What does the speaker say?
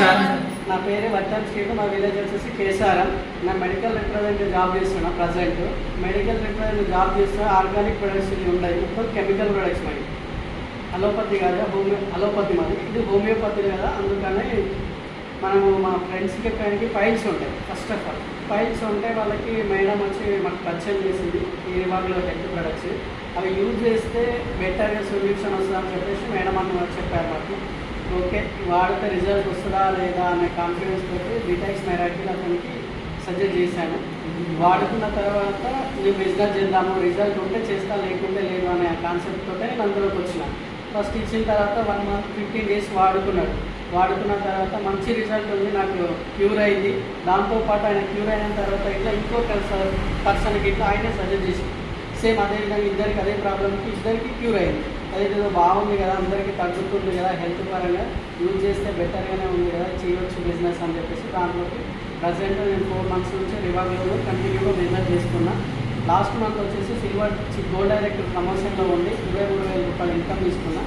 నా పేరు వర్తన్ శ్రీను మా విలేజ్ వచ్చేసి కేసారం. నా మెడికల్ రిప్రజెంటేటివ్ జాబ్ చేస్తున్నా ప్రజెంట్ మెడికల్ రిప్రజెంటేటివ్ జాబ్ చేస్తున్నా ఆర్గానిక్ ప్రొడక్ట్స్ ఇవి ఉన్నాయి ఇప్పుడు కెమికల్ ప్రొడక్ట్స్ మరి. అలోపతి కాదు హోమియో అలోపతి మరి ఇది హోమియోపతి కదా అందుకని మనము మా ఫ్రెండ్స్కి ఫ్రెండ్కి ఫైల్స్ ఉంటాయి ఫస్ట్ ఆఫ్ ఆల్ ఫైల్స్ ఉంటే వాళ్ళకి మేడం వచ్చి మాకు పరిచయం చేసింది ఈ విభాగంలో హెల్త్ ప్రొడక్ట్స్ అవి యూజ్ చేస్తే బెటర్గా సొల్యూషన్ వస్తుందని చెప్పేసి మేడం అన్న చెప్పారు మాకు. ఓకే వాడితే రిజల్ట్ వస్తుందా లేదా అనే కాన్ఫిడెన్స్ తోటి బీటెక్స్ మెరాకిల్ అతనికి సజెస్ట్ చేశాను. వాడుకున్న తర్వాత నేను బిజినెస్ చేద్దాము రిజల్ట్ ఉంటే చేస్తా లేకుంటే లేదు అనే కాన్సెప్ట్ తోటే నేను అందులోకి వచ్చిన. ఫస్ట్ ఇచ్చిన తర్వాత వన్ మంత్ ఫిఫ్టీన్ డేస్ వాడుకున్నాడు. వాడుకున్న తర్వాత మంచి రిజల్ట్ ఉంది నాకు క్యూర్ అయింది. దాంతోపాటు ఆయన క్యూర్ అయిన తర్వాత ఇట్లా ఇంకో పర్సన్కి ఇట్లా ఆయనే సజెస్ట్ చేసి సేమ్ అదేవిధంగా ఇద్దరికి అదే ప్రాబ్లమ్కి ఇద్దరికి క్యూర్ అయింది. అదేదో బాగుంది కదా అందరికీ తగ్గుతుంది కదా హెల్త్ పరంగా యూజ్ చేస్తే బెటర్గానే ఉంది కదా చేయవచ్చు బిజినెస్ అని చెప్పేసి దాంట్లోకి ప్రజెంట్ నేను ఫోర్ మంత్స్ నుంచి రివాల్యూలో కంటిన్యూగా బిజినెస్ చేస్తున్నా లాస్ట్ మంత్ వచ్చేసి సిల్వర్ గోల్డ్ డైరెక్ట్ ప్రమోషన్లో ఉండి ఇరవై మూడు వేల రూపాయలు ఇన్కమ్ తీసుకున్నా.